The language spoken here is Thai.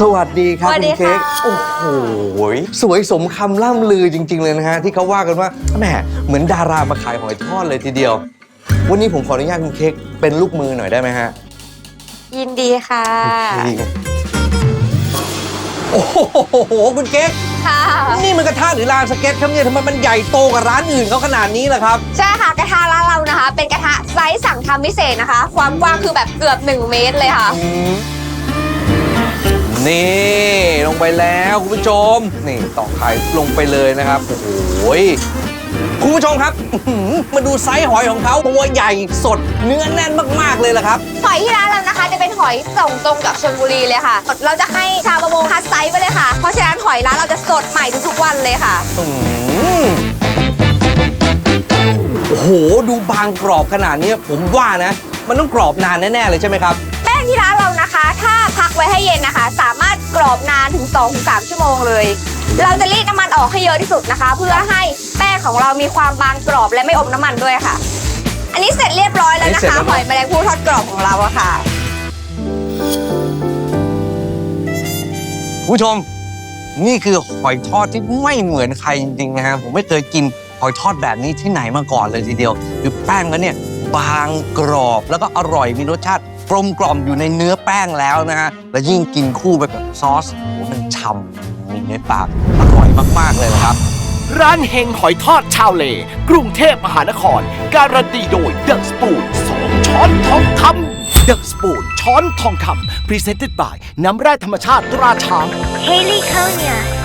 สวัสดีครับสวัสคุดีณเค้กค่ะโอ้โหสวยสมคำล่ำลือจริง ๆ เลยนะฮะ ที่เขาว่ากันว่าแหมเหมือนดารามาขายหอยทอดเลยทีเดียว วันนี้ผมขออนุญาตคุณเค้กเป็นลูกมือหน่อยได้ไหมฮะ ยินดีค่ะ โอ้โห คุณเค้กค่ะ นี่มันกระทะหรือลานสเก็ตครับเนี่ยทำไมมันใหญ่โตกว่าร้านอื่นเขาขนาดนี้ล่ะครับใช่ค่ะกระทะร้านเรานะคะ เป็นกระทะไซส์สั่งทำพิเศษนะคะ ความกว้างคือแบบเกือบ 1 เมตรเลยค่ะ นี่ลงไปแล้วคุณผู้ชม นี่ตอกไข่ลงไปเลยนะครับ โอ้โหยคุณผู้ชมครับอื้อหือมาดูไซส์หอยของเขาตัวใหญ่สดเนื้อแน่นมาก ๆ เลยล่ะครับ หอยที่ร้านเรานะคะ จะเป็นหอยส่งตรงจากชลบุรีเลยค่ะ เราจะให้ชาวประมงคัดไซส์ไปเลยค่ะ เพราะฉะนั้นหอยร้านเราจะสดใหม่ทุกๆวันเลยค่ะอืมโอ้โห ดูบางกรอบขนาดนี้ผมว่านะ มันต้องกรอบนานแน่ ๆ เลยใช่ไหมครับ แป้งที่ร้านเรานะคะ ถ้าพักไว้ให้เย็นนะคะสามารถ กรอบนานถึง 2-3 ชั่วโมงเลย เราจะรีดน้ำมันออกให้เยอะที่สุดนะคะ เพื่อให้แป้งของเรามีความบางกรอบและไม่อมน้ำมันด้วยค่ะ อันนี้เสร็จเรียบร้อยแล้วนะอันนี้เสร็จคะแล้วหอยแมลงภู่ทอดกรอบของเราอะค่ะคุณผู้ชม นี่คือหอยทอดที่ไม่เหมือนใครจริงๆนะฮะผมไม่เคยกินหอยทอดแบบนี้ที่ไหนมาก่อนเลยทีเดียว คือแป้งเขาเนี่ยบางกรอบแล้วก็อร่อยมีรสชาติ กลมกล่อมอยู่ในเนื้อแป้งแล้วนะฮะ และยิ่งกินคู่ไปกับซอสโอ้โหมันฉ่ำมีในปากอร่อยมาก ๆ เลยนะครับ ร้านเฮงหอยทอดชาวเล กรุงเทพมหานคร การันตีโดยเดอะสปูนสองช้อนทองคำเดอะสปูนช้อนทองคำ Presented by น้ำแร่ธรรมชาติตราช้าง Haley Konya.